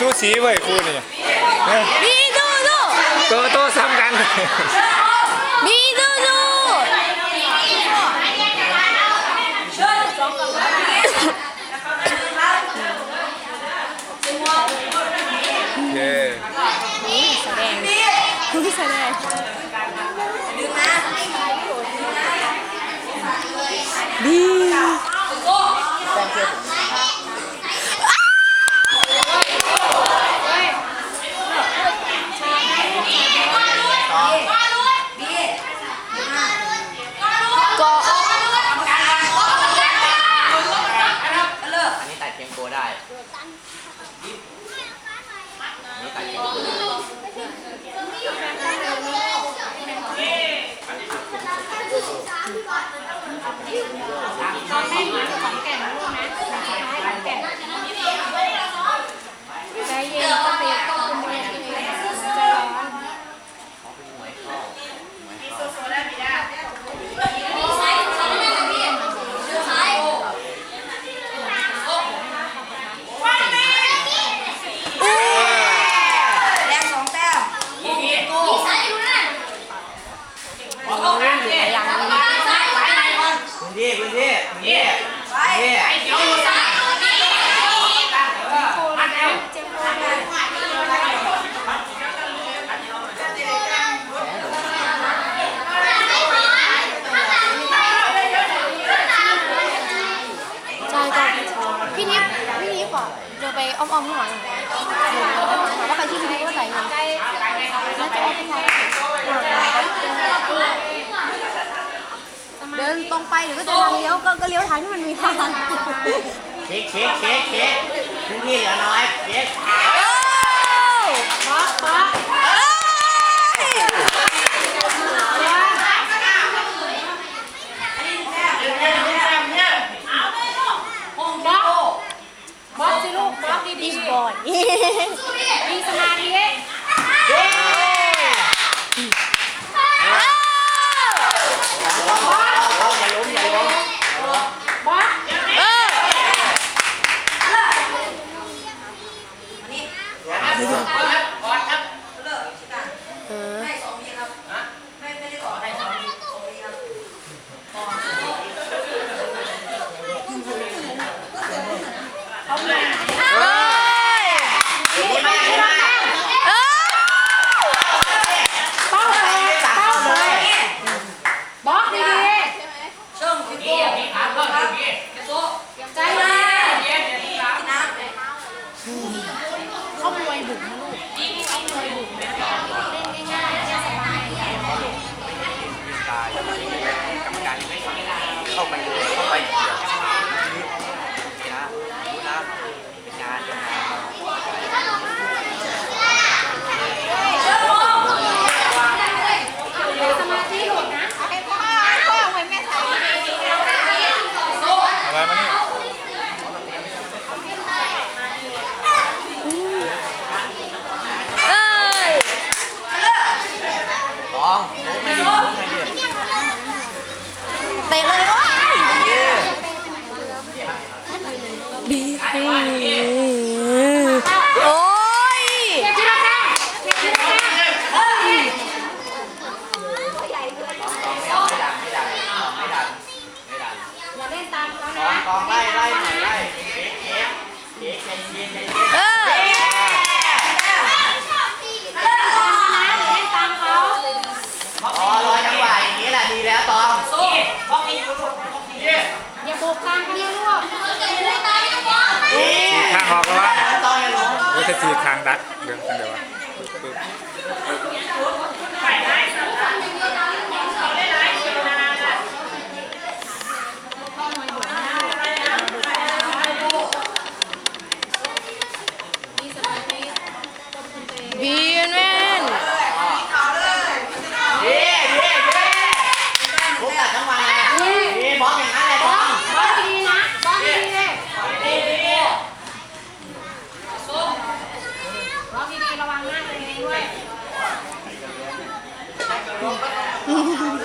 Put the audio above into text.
สูสีเว้ยคู่นี่เนี่ยมีดูดูตัวโตซ้ำกัน มีดูดูโอเคแสดงแสดงดีก็ อันนี้ตัดเคียงโกได้อันนี้ตัดเคียงโก ใจเย็นสติควบคุมตัวเองใจร้อน เขาเป็นหมวยเข้าหมวยเข้า แดงสองแต้ม อยู่ในยังนี้ พื้นที่พื้นที่พื้นที่ ไป พื้นที่ ใช่ก็พี่นิฟ่าเดินไปอ้อมๆข้างหลังแล้วใครที่พี่นิฟก็ใส่เงินแล้วจะอ้อมไปทางเดินตรงไปหรือก็จะทางเลี้ยวก็ก็เลี้ยวทางที่มันมีทางเช็คเช็คเช็คเช็คพื้นที่เหลือน้อยเช็คป๊อกป๊อกบ๊อบสิลูก บ๊อบดีๆบอยมีสมาธิ เย้เอาอย่าล้มอย่าล้ม บ๊อบเออ ให้สองวิครับไม่ไม่ได้ต่อให้สองวิสองวิครับ เอ้ย ดีมากดีมาก เอ้ยเป้าแตกเป้าแตกบ๊อบดี เชิงพี่โก้ครับโซ่ ๆใจเย็น พี่น้ำ เขามวยบุกนะลูกเขามวยบุกนะเล่นง่ายๆสบาย ตายกรรมการไม่เข้าไปเลยเข้าไปเกี่ยวนะรู้นะเป็นงานเป็นงาน สมาธิหลุดนะเอาไปพ่อพ่อเอาไว้แม่ถ่าย อะไรมานี่ เอ้ย ตองไม่ดีไม่ดี เตะเลยว้าดี โอ้ยกนะที่รักนะตองไม่ดันไม่ดันตองไม่ดันไม่อย่าเล่นตามเขาตองนะตองไล่ไล่หน่อยไล่เค้กกเค้กใจเย็นใจเย็นเออเล่นตามเขาอ๋อรอจังหวะอย่างนี้แหละดีแล้วตอง อย่าโบกกลางกันนะลูก นี่ทางออกแล้ววะตองอย่าหลงโอ้ยถ้าทีทางดัดเดี๋ยวเดี๋ยววะปึ๊บ Dulu.